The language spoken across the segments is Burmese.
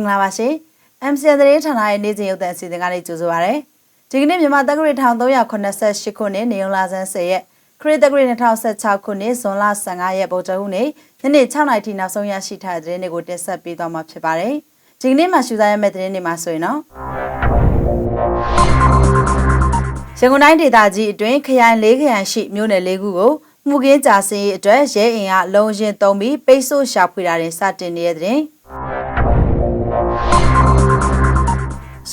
မင်္ဂလာပါရှင် MCN သတင်းဌာနရဲ့နေ့စဉ်ရုပ်သံအစီအစဉ်ကနေကြိုဆိုပါရစေဒီကနေ့မြန်မာတက္ကရာ1388ခုနှစ်နေုံလာဆန်း10ရက်ခရစ်တက္ကရာ2016ခုနှစ်ဇွန်လ15ရက်ဗုဒ္ဓဟူးနေ့ညနေ6နာရီထိနောက်ဆုံးရရှိထားတဲ့သတင်းတွေကိုတင်ဆက်ပေးသွားမှာဖြစ်ပါတယ်ဒီကနေ့မှာရှုသားရမယ့်သတင်းတွေမှာဆိုရင်တော့ရန်ကုန်တိုင်းဒေသကြီးအတွင်းခရိုင်၄ခရိုင်ရှိမြို့နယ်၄ခုကိုမှုကင်းကြာစင်းရေးအတွက်ရဲအင်အားလုံရင်သုံးပြီးပိတ်ဆို့ရှာဖွေတာတွေစတင်နေတဲ့တဲ့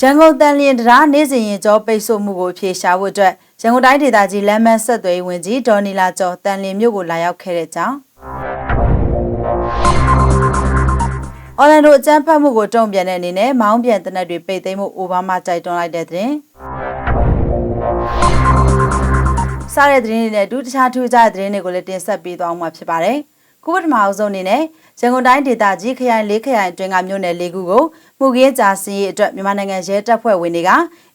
ရန်ကုန်တန်လျင်တရာနေ့စဉ်ရင်ကျော်ပိတ်ဆို့မှုကိုဖြေရှာဖို့အတွက်ရန်ကုန်တိုင်းဒေသကြီးလမ်းမဆက်သွယ်ရေးဝန်ကြီးဒေါ်နီလာကျော်တန်လျင်မြို့ကိုလာရောက်ခဲ့တဲ့ကြောင်းအော်လန်ဒိုအကြမ်းဖက်မှုကိုတုံ့ပြန်တဲ့အနေနဲ့မောင်းပြန်တနက်တွေပိတ်သိမ်းမှုအိုဘားမားကြိုက်တွန်းလိုက်တဲ့တဲ့စားတဲ့သတင်းတွေနဲ့အတူတခြားထူးခြားတဲ့သတင်းတွေကိုလည်းတင်ဆက်ပေးသွားမှာဖြစ်ပါတယ်။ ခုပထမအဆုံးအနေနဲ့ရန်ကုန်တိုင်းဒေသကြီးခရိုင်၄ခရိုင်အတွင်းကမြို့နယ်၄ခုကိုမှုကင်းကြာစီရေးအတွက်မြန်မာနိုင်ငံရဲတပ်ဖွဲ့ဝင်တွေက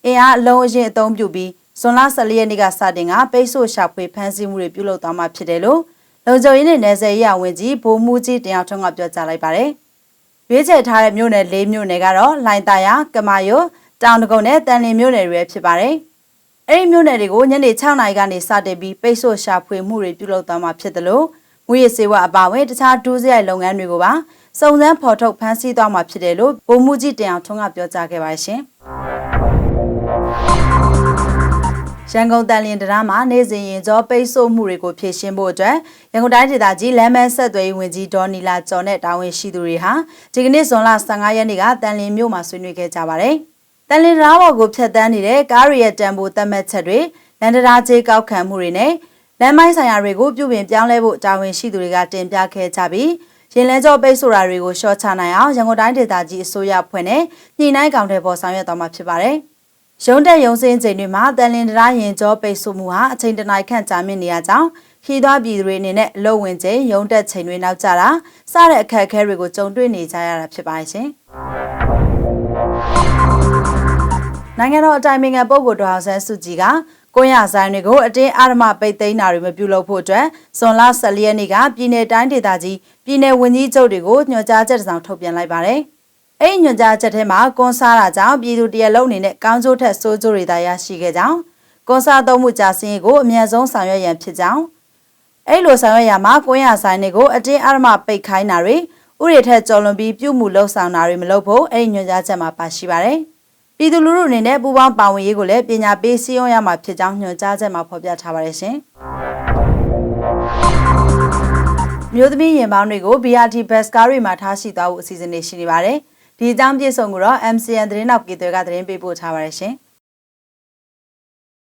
အင်အားအလုံးအရင်အသုံးပြုပြီးဇွန်လ14ရက်နေ့ကစတင်ကပိတ်ဆို့ရှာဖွေဖမ်းဆီးမှုတွေပြုလုပ်သွားမှာဖြစ်တယ်လို့လုံခြုံရေးနဲ့နယ်စပ်ရေးဝန်ကြီးဗိုလ်မှူးကြီးတင်အောင်ထွန်းကပြောကြားလိုက်ပါတယ်။ရွေးချယ်ထားတဲ့မြို့နယ်၄မြို့နယ်ကတော့လိုင်တာယာကမာယိုတောင်တကုံနဲ့တန်လင်းမြို့နယ်တွေဖြစ်ပါတယ်။အဲ့ဒီမြို့နယ်တွေကိုညနေ6နာရီကနေစတင်ပြီးပိတ်ဆို့ရှာဖွေမှုတွေပြုလုပ်သွားမှာဖြစ်တယ်လို့ ငွေရစေဝအပါဝင်တခြားဒူးစရိုက်လုပ်ငန်းတွေကိုပါစုံစမ်းဖော်ထုတ်ဖမ်းဆီးသွားမှာဖြစ်တယ်လို့ဗိုလ်မှူးကြီးတင်အောင်ထွန်းကပြောကြားခဲ့ပါရှင်ရန်ကုန်တန်လျင်တရာမှာနေ့စဉ်ရင်ကျော်ပိတ်ဆို့မှုတွေကိုဖြေရှင်းဖို့အတွက်ရန်ကုန်တိုင်းဒေသကြီးလမ်းမဆက်သွယ်ရေးဝန်ကြီးဒေါ်နီလာကျော်နဲ့တာဝန်ရှိသူတွေဟာဒီကနေ့ဇွန်လ15ရက်နေ့ကတန်လျင်မြို့မှာဆွေးနွေးခဲ့ကြပါတယ်။တန်လင်ရာဘော်ကိုဖျက်ဆီးနေတဲ့ကားရီရဲ့တန်ဖိုးသတ်မှတ်ချက်တွေလန်ဒရာကျေးကောက်ခံမှုတွေနဲ့ လမ်းမိုင်းဆိုင်ရာတွေကိုပြုပြင်ပြောင်းလဲဖို့တာဝန်ရှိသူတွေကတင်ပြခဲ့ကြပြီးရင်လဲကြောပိတ်ဆိုတာတွေကိုရှော့ချနိုင်အောင်ရန်ကုန်တိုင်းဒေသကြီးအစိုးရဖွဲ့နဲ့ညှိနှိုင်းကောင်တွေပေါ်ဆောင်ရွက်သွားမှာဖြစ်ပါတယ်။ရုံးတက်ရုံစင်းချိန်တွေမှာတန်လင်တရာရင်ကြောပိတ်ဆို့မှုဟာအချိန်တနိုင်ခန့်ကြာမြင့်နေရကြောင်းခီးသွားပြည်သူတွေအနေနဲ့အလုပ်ဝင်ချိန်ရုံးတက်ချိန်တွေနောက်ကျတာစတဲ့အခက်အခဲတွေကိုကြုံတွေ့နေကြရတာဖြစ်ပါရှင်။နိုင်ငံတော်အတိုင်ပင်ခံပုဂ္ဂိုလ်ဒေါအောင်ဆန်းစုကြည်က ကိုရဆိုင်တွေကိုအတင်းအဓမ္မပိတ်သိမ်းတာတွေမပြုလုပ်ဖို့အတွက်ဇွန်လ14ရက်နေ့ကပြည်내တိုင်းဒေသကြီးပြည်내ဝန်ကြီးချုပ်တွေကိုညွှန်ကြားချက်တစ်စောင်ထုတ်ပြန်လိုက်ပါတယ်။အဲ့ဒီညွှန်ကြားချက်ထဲမှာကွန်ဆာတာကြောင့်ပြည်သူတရက်လုံးအနေနဲ့ကောင်းကျိုးထက်ဆိုးကျိုးတွေသာရရှိခဲ့ကြောင်းကွန်ဆာသုံးမှုကြာစင်းကိုအမြန်ဆုံးဆောင်ရွက်ရန်ဖြစ်ကြောင်းအဲ့လိုဆောင်ရွက်ရမှာကိုရဆိုင်တွေကိုအတင်းအဓမ္မပိတ်ခိုင်းတာတွေဥရိထက်ကျော်လွန်ပြီးပြုမှုလှုပ်ဆောင်တာတွေမလုပ်ဖို့အဲ့ဒီညွှန်ကြားချက်မှာပါရှိပါတယ်။ ပြည်သူလူထုအနေနဲ့ပူးပေါင်းပါဝင်ရေးကိုလည်းပညာပေးစည်းရုံးရမှာဖြစ်ကြောင်းညွှန်ကြားချက်မှာဖော်ပြထားပါတယ်ရှင်။မြို့သမီးရင်ပေါင်းတွေကို BRT bus ကားတွေမှာထားရှိသွားဖို့အစီအစဉ်တွေရှိနေပါတယ်။ဒီအကြောင်းပြည့်စုံကိုတော့ MCN သတင်းနောက်ပြည်တွေကသတင်းပေးပို့ထားပါတယ်ရှင်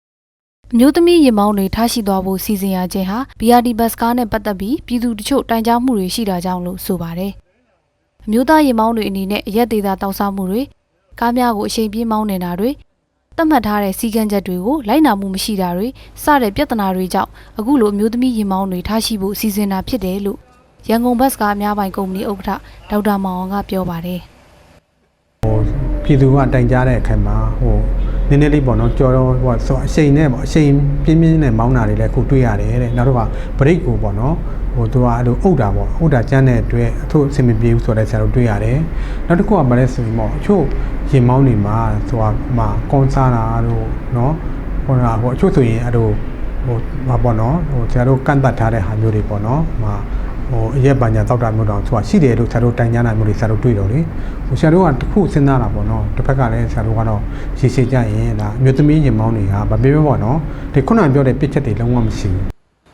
။မျိုးသမီးရင်မောင်းတွေထားရှိသွားဖို့စီစဉ်ရခြင်းဟာ BRT bus ကားနဲ့ပတ်သက်ပြီးပြည်သူတချို့တိုင်ကြားမှုတွေရှိတာကြောင့်လို့ဆိုပါတယ်။မျိုးသားရင်မောင်းတွေအနေနဲ့ရက်သေးတာတောက်ဆမှုတွေ ကားများကိုအချိန်ပြင်းမောင်းနေတာတွေသတ်မှတ်ထားတဲ့စီကံချက်တွေကိုလိုက်နာမှုမရှိတာတွေစတဲ့ပြဿနာတွေကြောင့်အခုလိုအမျိုးသမီးရင်မောင်းတွေထားရှိဖို့စီစဉ်တာဖြစ်တယ်လို့ရန်ကုန်ဘတ်စ်ကားအများပိုင်ကုမ္ပဏီဥက္ကဋ္ဌဒေါက်တာမောင်အောင်ကပြောပါတယ်ဟိုပြည်သူကတိုင်ကြားတဲ့အခါမှာဟို နည်းနည်းလေးပေါ့နော်ကြော်တော့ဟိုဆိုအချိန်နဲ့ပေါ့အချိန်ပြင်းပြင်းနဲ့မောင်းတာတွေလည်းခုတွေ့ရတယ်တဲ့နောက်တော့ဗရိတ်ကိုပေါ့နော်ဟိုသူကအဲ့လိုအုတ်တာပေါ့အုတ်တာကျန်းတဲ့အတွက်အထုအဆင်မပြေဘူးဆိုတဲ့ဆရာတို့တွေ့ရတယ်နောက်တစ်ခုကမလဲဆိုရင်ပေါ့အချို့ရင်မောင်းနေမှာဆိုတာမှာကွန်ဆာတာတို့နော်ဟိုဟိုအချို့ဆိုရင်အဲ့လိုဟိုဟာပေါ့နော်ဟိုဆရာတို့ကန့်တတ်ထားတဲ့ဟာမျိုးတွေပေါ့နော်ဟို ဟိုအရက်ပညာတောက်တာမျိုးတောင်ဆိုတာရှိတယ်လို့ဆရာတို့တိုင်ကြားနိုင်မျိုးတွေဆရာတို့တွေ့တော့လေဟိုဆရာတို့ကတခုစဉ်းစားတာပေါ့နော်တစ်ဖက်ကလည်းဆရာတို့ကတော့ရေရှည်ကြရင်ဒါအမျိုးသမီးရင်မောင်းတွေကဗမေပဲပေါ့နော်ဒီခုနကပြောတဲ့ပြစ်ချက်တွေလုံးဝမရှိဘူး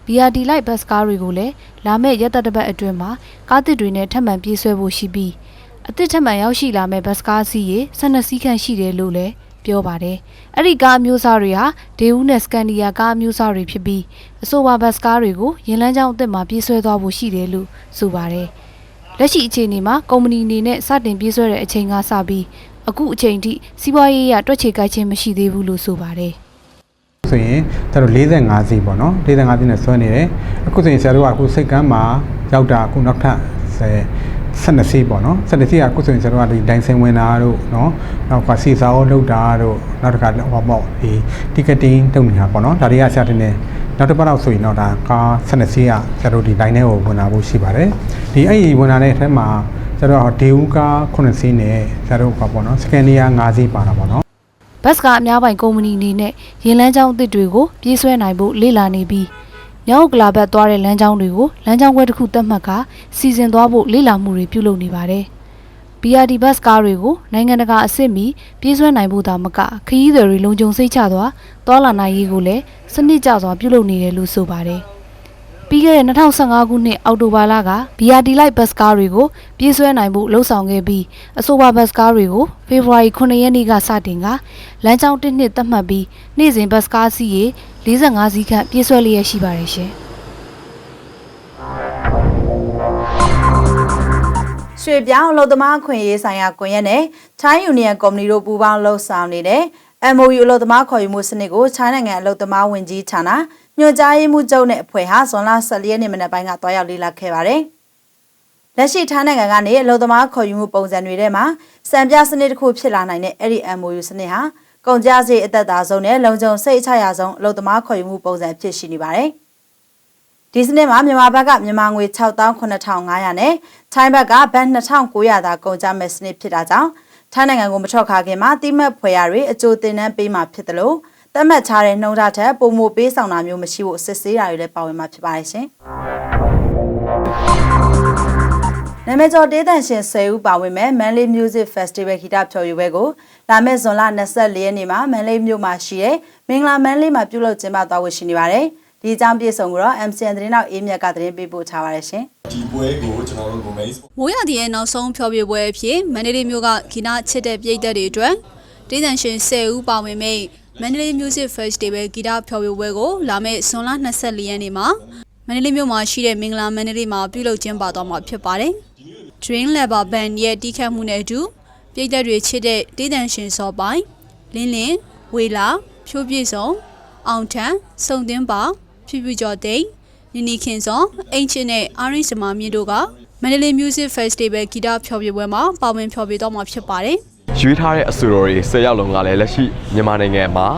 BRT လိုက်ဘတ်ကားတွေကိုလည်းလာမယ့်ရက်သက်တစ်ပတ်အတွင်းမှာကားသစ်တွေနဲ့ထပ်မံပြေးဆွဲဖို့ရှိပြီးအသစ်ထပ်မံရောက်ရှိလာမယ့်ဘတ်ကားစီးရေ12စီးခန့်ရှိတယ်လို့လည်း ပြောပါတယ်။အဲ့ဒီကားအမျိုးအစားတွေဟာဒေဦးနဲ့စကန်ဒီယာကားအမျိုးအစားတွေဖြစ်ပြီးအဆိုပါဘတ်ကားတွေကိုရင်လန်းကြောင်းအသစ်မှာပြေးဆွဲသွားဖို့ရှိတယ်လို့ဆိုပါတယ်။လက်ရှိအခြေအနေမှာကုမ္ပဏီအနေနဲ့စတင်ပြေးဆွဲတဲ့အချိန်ကစပြီးအခုအချိန်ထိစီးပွားရေးရတွက်ချေကိုက်ခြင်းမရှိသေးဘူးလို့ဆိုပါတယ်။ဆိုရင်ကျတော့45စီးပေါ့နော်45စီးနဲ့ဆွဲနေတယ်အခုဆိုရင်ဆရာတို့ကအခုစိတ်ကမ်းမှာရောက်တာအခုနောက်ထပ် 12စီးပေါ့နော်12စီးကအခုဆိုရင်ဆရာတို့ကဒီဒိုင်စင်ဝင်တာတို့နော်နောက်ကစီစာရောလုပ်တာတို့နောက်တစ်ခါဟောပေါ့ဒီ ticketing လုပ်နေတာပေါ့နော်ဒါတွေကဆရာတင်နေနောက်တစ်ပတ်တော့ဆိုရင်တော့ဒါကား12စီးကဆရာတို့ဒီ line ထဲကိုဝင်လာဖို့ရှိပါတယ်ဒီအဲ့ဒီဝင်လာတဲ့အထက်မှာဆကျတော့ဒေဦးကား9စီးနဲ့ကျတော့ကပေါ့နော်စကန်နီယာ5စီးပါတာပေါ့နော်ဘတ်ကအများပိုင်ကုမ္ပဏီအနေနဲ့ရင်လန်းကြောင်းအသစ်တွေကိုပြေးဆွဲနိုင်ဖို့လေ့လာနေပြီး မြောက်ကလာဘတ်သွားတဲ့လမ်းကြောင်းတွေကိုလမ်းကြောင်းခွဲတစ်ခုသတ်မှတ်ကစီစဉ်သွားဖို့လေ့လာမှုတွေပြုလုပ်နေပါတယ်။ BRD ဘတ်ကားတွေကိုနိုင်ငံတကာအဆင့်မီပြေးဆွဲနိုင်ဖို့သာမကခရီးသည်တွေလုံခြုံစိတ်ချစွာသွားလာနိုင်ရေးကိုလည်းစနစ်ကျစွာပြုလုပ်နေတယ်လို့ဆိုပါတယ်။ ပြီးခဲ့တဲ့2015ခုနှစ်အောက်တိုဘာလက BRD Light Bus ကားတွေကိုပြေးဆွဲနိုင်မှုလှုံ့ဆော်ခဲ့ပြီးအဆိုပါ bus ကားတွေကိုဖေဖော်ဝါရီ9ရက်နေ့ကစတင်ကလမ်းကြောင်းတစ်နှစ်သတ်မှတ်ပြီးနေ့စဉ် bus ကားစီးရေ45စီးခန့်ပြေးဆွဲလျက်ရှိပါတယ်ရှင်။ရွှေပြောင်းအလုပ်သမားအခွင့်အရေးဆိုင်ရာကွန်ရက်နဲ့ China Union ကုမ္ပဏီတို့ပူးပေါင်းလှုပ်ဆောင်နေတဲ့ MOU အလုပ်သမားခေါ်ယူမှုစနစ်ကို China နိုင်ငံအလုပ်သမားဝင်ကြီးဌာနညွှန်ကြားရေးမှူးချုပ်နဲ့အဖွဲ့ဟာဇွန်လ14ရက်နေ့မနက်ပိုင်းကတွားရောက်လေ့လာခဲ့ပါတယ်။လက်ရှိထိုင်းနိုင်ငံကနေအလုပ်သမားခေါ်ယူမှုပုံစံတွေထဲမှာစံပြစနစ်တစ်ခုဖြစ်လာနိုင်တဲ့အဲ့ဒီ MOU စနစ်ဟာကုန်ကြစည်အသက်သာဆုံးနဲ့လုံခြုံစိတ်ချရဆုံးအလုပ်သမားခေါ်ယူမှုပုံစံဖြစ်ရှိနေပါတယ်။ဒီစနစ်မှာမြန်မာဘက်ကမြန်မာငွေ6,9500နဲ့ထိုင်းဘက်ကဘတ်2,900သာကုန်ကြမဲ့စနစ်ဖြစ်တာကြောင့် ထိုင်းနိုင်ငံကိုမထွက်ခါခင်မှာတိမတ်ဖွယ်ရတွေအကျိုးတင်နှန်းပေးမှာဖြစ်တယ်လို့သတ်မှတ်ထားတဲ့နှုံထားထက်ပုံမပေးဆောင်တာမျိုးမရှိဖို့စစ်ဆေးတာတွေလည်းပါဝင်မှာဖြစ်ပါတယ်ရှင်။နာမည်ကျော်ဒေးတန်ရှင်10ဦးပါဝင်မဲ့ Manly Music Festival ဂီတဖျော်ဖြေပွဲကိုလာမယ့်ဇွန်လ24ရက်နေ့မှာမန်လေးမြို့မှာရှိတဲ့မင်္ဂလာမန်လေးမှာပြုလုပ်ကျင်းပသွားဖို့ရှိနေပါတယ်။ ဒီအကြောင်းပြည့်စုံကိုတော့ MCN သတင်းနောက်အေးမြတ်ကသတင်းပေးပို့ထားပါတယ်ရှင်။ဒီပွဲကိုကျွန်တော်တို့ Gomez မိုးရသည့်ရဲ့နောက်ဆုံးဖျော်ဖြေပွဲအဖြစ်မန္တလေးမြို့ကဂီနာချစ်တဲ့ပြည်သက်တွေအတွက်ဒေသန်ရှင်10ဦးပါဝင်မိတ်မန္တလေး Music Festival ဂီတဖျော်ဖြေပွဲကိုလာမယ့်ဇွန်လ24ရက်နေ့မှာမန္တလေးမြို့မှာရှိတဲ့မင်္ဂလာမန္တလေးမှာပြုလုပ်ကျင်းပသွားမှာဖြစ်ပါတယ်။ Dream Level Band ရဲ့တီးခတ်မှုနဲ့အတူပြည်သက်တွေချစ်တဲ့ဒေသန်ရှင်စောပိုင်လင်းလင်းဝေလာဖြိုးပြည့်စုံအောင်ထန်စုံသင်းပါ ဖြူဖြူကျော်သိန်းနီနီခင်စောအင်ချင်နဲ့အာရင်းစမာမြင့်တို့ကမန္တလေး Music Festival ဂီတဖျော်ဖြေပွဲမှာပါဝင်ဖျော်ဖြေတော့မှာဖြစ်ပါတယ်။ရွေးထားတဲ့အဆိုတော်တွေ၁၀ယောက်လုံးကလည်းလက်ရှိမြန်မာနိုင်ငံမှာ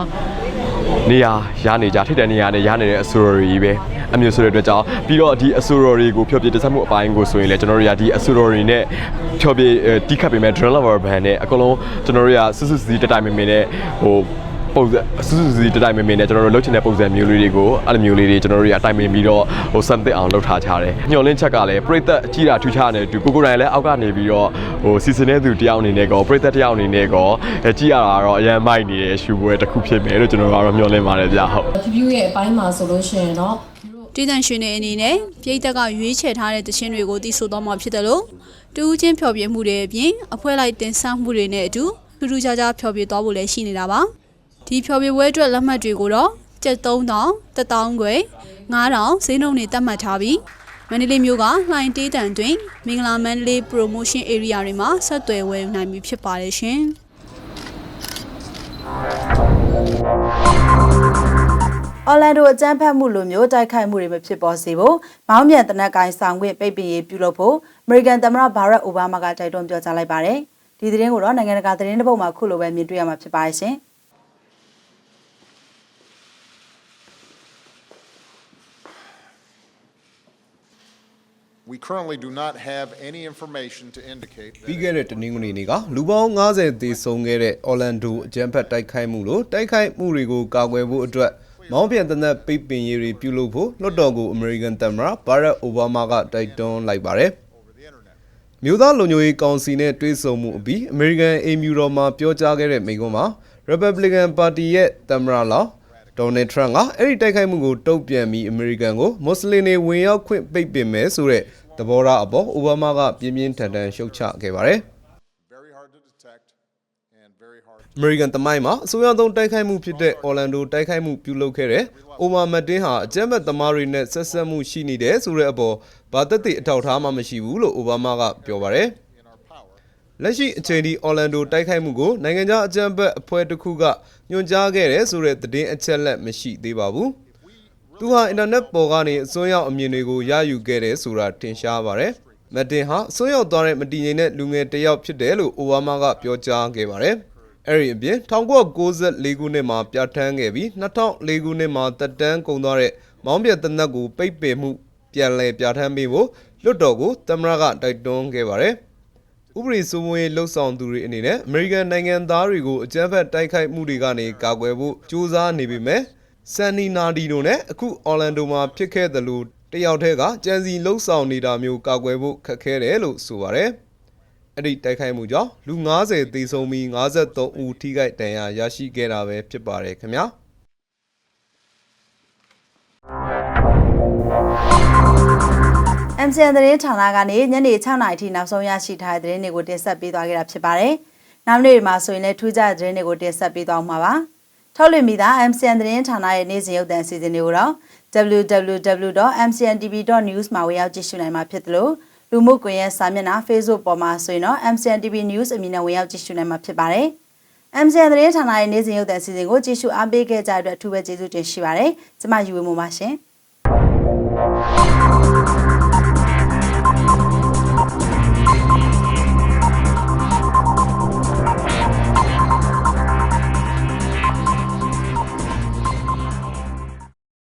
နေရာရနေကြထိတဲ့နေရာနဲ့ရနေတဲ့အဆိုတော်တွေကြီးပဲအမျိုးဆိုတဲ့အတွက်ကြောင့်ပြီးတော့ဒီအဆိုတော်တွေကိုဖြောပြတဆက်မှုအပိုင်းကိုဆိုရင်လည်းကျွန်တော်တို့ကဒီအဆိုတော်တွေနဲ့ဖြောပြတီးခတ်ပေးမဲ့ drill lover band နဲ့အကုန်လုံးကျွန်တော်တို့ကစွစွစီတတိုင်မင်မင်နဲ့ဟို ပုံစံစွစွစီတတိုင်မင်မင်နဲ့ကျွန်တော်တို့လုပ်ချင်တဲ့ပုံစံမျိုးလေးတွေကိုအဲ့လိုမျိုးလေးတွေကျွန်တော်တို့ကအတိုင်ပင်ပြီးတော့ဟိုစံသစ်အောင်လုပ်ထားကြတယ်ညှော်လင်းချက်ကလည်းပြိသက်အကြီးတာထူးခြားနေတူကိုကိုတိုင်လည်းအောက်ကနေပြီးတော့ဟိုစီစဉ်တဲ့သူတယောက်အနေနဲ့ကောပြိသက်တယောက်အနေနဲ့ကောအဲကြည့်ရတာတော့အရန်မိုက်နေတဲ့ရှူပွဲတစ်ခုဖြစ်မယ်လို့ကျွန်တော်ကတော့မျှော်လင့်ပါတယ်ဗျဟုတ်ဖြူဖြူရဲ့အပိုင်းမှာဆိုလို့ရှိရင်တော့ဒေသန်ရှင်တွေအနေနဲ့ပြည်သက်ကရွေးချယ်ထားတဲ့တခြင်းတွေကိုတည်ဆိုသွားမှာဖြစ်တယ်လို့တူးချင်းဖျော်ဖြေမှုတွေအပြင်အဖွဲလိုက်တင်ဆက်မှုတွေနဲ့အတူထူးထူးခြားခြားဖျော်ဖြေသွားဖို့လည်းရှိနေတာပါ ဒီဖျော်ဖြေပွဲအတွက်လက်မှတ်တွေကိုတော့ကျပ်3000 1000ခွဲ9000ဈေးနှုန်းတွေသတ်မှတ်ထားပြီးမန္တလေးမြို့ကလှိုင်တေးတန်တွင်မင်္ဂလာမန္တလေး promotion area တွေမှာဆက်သွယ်ဝယ်နိုင်ပြီဖြစ်ပါတယ်ရှင်။အော်လန်ဒိုအကြမ်းဖက်မှုလိုမျိုးတိုက်ခိုက်မှုတွေမဖြစ်ပေါ်စေဖို့မောင်းမြန်တနက်ကိုင်းဆောင်ခွင့်ပိတ်ပင်ရေးပြုလုပ်ဖို့အမေရိကန်သမ္မတဘာရက်အိုဘားမားကတိုက်တွန်းပြောကြားလိုက်ပါတယ်။ဒီသတင်းကိုတော့နိုင်ငံတကာသတင်းတစ်ပုဒ်မှာခုလိုပဲမြင်တွေ့ရမှာဖြစ်ပါတယ်ရှင်။ We currently do not have any information to indicate ပြီး that ခဲ့တဲ့တနင်္ဂနွေနေ့ကလူပေါင်း90သေဆုံးခဲ့တဲ့အော်လန်ဒိုအကြမ်းဖက်တိုက်ခိုက်မှုလို့တိုက်ခိုက်မှုတွေကိုကာကွယ်ဖို့အတွက်မောင်းပြန်တနက်ပိတ်ပင်ရေးတွေပြုလုပ်ဖို့လွှတ်တော်ကိုအမေရိကန်သမ္မတဘာရက်အိုဘားမားကတိုက်တွန်းလိုက်ပါတယ်။မြို့သားလုံခြုံရေးကောင်စီနဲ့တွေ့ဆုံမှုအပြီးအမေရိကန်အိမ်ဖြူတော်မှာပြောကြားခဲ့တဲ့မိန့်ခွန်းမှာ Republican Party ရဲ့သမ္မတလောင်း ဒေါ်နယ်ထရန့်ကအဲ့ဒီတိုက်ခိုက်မှုကိုတုံ့ပြန်ပြီးအမေရိကန်ကိုမွတ်စလင်တွေဝင်ရောက်ခွင့်ပိတ်ပင်မယ်ဆိုတဲ့သဘောထားအပေါ်အိုဘားမားကပြင်းပြင်းထန်ထန်ရှုတ်ချခဲ့ပါတယ်။ very hard to detect and very hard အမေရိကန်တမိုင်းမှာအစိုးရသုံးတိုက်ခိုက်မှုဖြစ်တဲ့အော်လန်ဒိုတိုက်ခိုက်မှုပြုလုပ်ခဲ့တဲ့အိုမာမတ်တင်းဟာအကြမ်းဖက်သမားတွေနဲ့ဆက်ဆက်မှုရှိနေတယ်ဆိုတဲ့အပေါ်ဘာသက်သေအထောက်အထားမှမရှိဘူးလို့အိုဘားမားကပြောပါတယ် လက်ရှိအချိန်ထိအော်လန်ဒိုတိုက်ခိုက်မှုကိုနိုင်ငံခြားအကြမ်းဖက်အဖွဲ့တစ်ခုကညွှန်ကြားခဲ့တယ်ဆိုတဲ့သတင်းအချက်လက်မရှိသေးပါဘူး။သူဟာအင်တာနက်ပေါ်ကနေအစွန်းရောက်အမြင်တွေကိုရယူခဲ့တယ်ဆိုတာထင်ရှားပါတယ်။မက်တင်ဟာအစွန်းရောက်သွားတဲ့မတည်ငြိမ်တဲ့လူငယ်တစ်ယောက်ဖြစ်တယ်လို့အိုဘားမားကပြောကြားခဲ့ပါတယ်။အဲ့ဒီအပြင်1994ခုနှစ်မှာပြဋ္ဌာန်းခဲ့ပြီး2004ခုနှစ်မှာတက်တန်းကုန်သွားတဲ့မောင်းပြတနက်ကိုပိတ်ပင်မှုပြန်လည်ပြဋ္ဌာန်းပေးဖို့လွှတ်တော်ကိုသမ္မတကတိုက်တွန်းခဲ့ပါတယ်။ ဥပဒေစိုးမိုးရေးလှုပ်ဆောင်သူတွေအနေနဲ့အမေရိကန်နိုင်ငံသားတွေကိုအကြမ်းဖက်တိုက်ခိုက်မှုတွေကနေကာကွယ်ဖို့ကြိုးစားနေပေမဲ့ဆန်နီနာဒီတို့နဲ့အခုအော်လန်ဒိုမှာဖြစ်ခဲ့သလိုတယောက်တည်းကကြံစီလှုပ်ဆောင်နေတာမျိုးကာကွယ်ဖို့ခက်ခဲတယ်လို့ဆိုပါတယ်။အဲ့ဒီတိုက်ခိုက်မှုကြောင့်လူ90သေဆုံးပြီး53ဦးထိခိုက်ဒဏ်ရာရရှိခဲ့တာပဲဖြစ်ပါတယ်ခင်ဗျာ။ MCN သတင်းဌာနကနေညနေ6နာရီထိနောက်ဆုံးရရှိထားတဲ့သတင်းတွေကိုတင်ဆက်ပေးသွားခဲ့တာဖြစ်ပါတယ်။နောက်နေ့မှာဆိုရင်လည်းထူးခြားတဲ့သတင်းတွေကိုတင်ဆက်ပေးသွားမှာပါ။ထုတ်လွှင့်ပြီးသား MCN သတင်းဌာနရဲ့နေ့စဉ်ရုပ်သံအစီအစဉ်တွေကိုတော့ www.mcntv.news မှာဝင်ရောက်ကြည့်ရှုနိုင်မှာဖြစ်တယ်လို့လူမှုကွန်ရက်စာမျက်နှာ Facebook ပေါ်မှာဆိုရင်တော့ MCN TV News အမည်နဲ့ဝင်ရောက်ကြည့်ရှုနိုင်မှာဖြစ်ပါတယ်။ MCN သတင်းဌာနရဲ့နေ့စဉ်ရုပ်သံအစီအစဉ်ကိုကြည့်ရှုအားပေးခဲ့ကြတဲ့အတွက်အထူးပဲကျေးဇူးတင်ရှိပါတယ်။ကျွန်မယူဝေမို့ပါရှင်။